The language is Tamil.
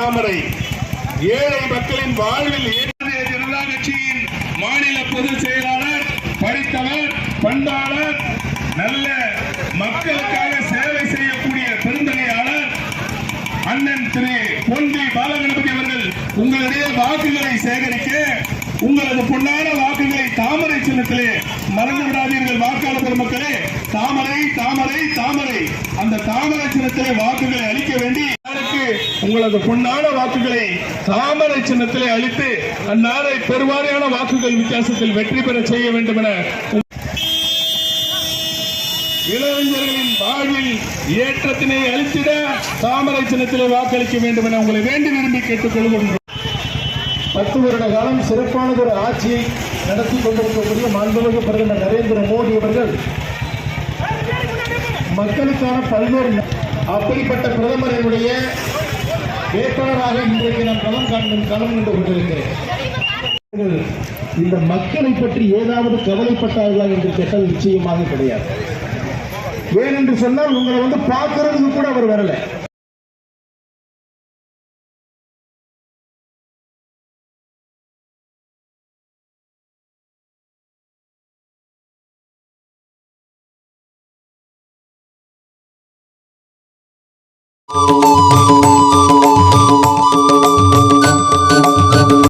தாமரை. ஏழை மக்களின் வாழ்வில் ஏற்றிய ஜனதா கட்சியின் மாநில பொதுச் செயலாளர் படித்தவர் பண்பாளர் நல்ல மக்களுக்காக சேவை செய்யக்கூடிய பெருந்தகையாளர் அண்ணன் திரு பொன்வி பாலகணபதி அவர்கள் உங்களுடைய வாக்குகளை சேகரிக்க உங்களது பொன்னான வாக்குகளை தாமரை சின்னத்திலே மறந்து விடாதீர்கள். வாக்காளர் பெருமக்களே தாமரை தாமரை தாமரை. அந்த தாமரை சின்னத்திலே வாக்குகளை அளிக்க வேண்டி உங்களது பொன்னான வாக்குகளை தாமரை சின்னத்திலே அளித்து அந்நாளை பெருவாரியான வாக்குகள் வித்தியாசத்தில் வெற்றி பெற செய்ய வேண்டும் என இளைஞர்களின் வாழ்வில் ஏற்றத்தினை அளித்திட தாமரை சின்னத்திலே வாக்களிக்க வேண்டும் என உங்களை வேண்டி விரும்பி கேட்டுக் கொள்கின்றோம். பத்து வருட காலம் சிறப்பானதொரு ஆட்சியை நடத்தி கொண்டிருக்கக்கூடிய மாண்புமிகு பிரதமர் நரேந்திர மோடி அவர்கள் மக்களுக்கான பல்வேறு அப்படிப்பட்ட பிரதமரினுடைய வேட்பாளராக இன்றைக்கு நான் களம் காணும் களம் நின்று கொண்டிருக்கிறேன். இந்த மக்களை பற்றி ஏதாவது கவலைப்பட்டார்களா என்று கேட்டால் நிச்சயமாக கிடையாது. ஏனென்று சொன்னால் உங்களை வந்து பார்க்கறதுக்கு கூட அவர் வரல. Thank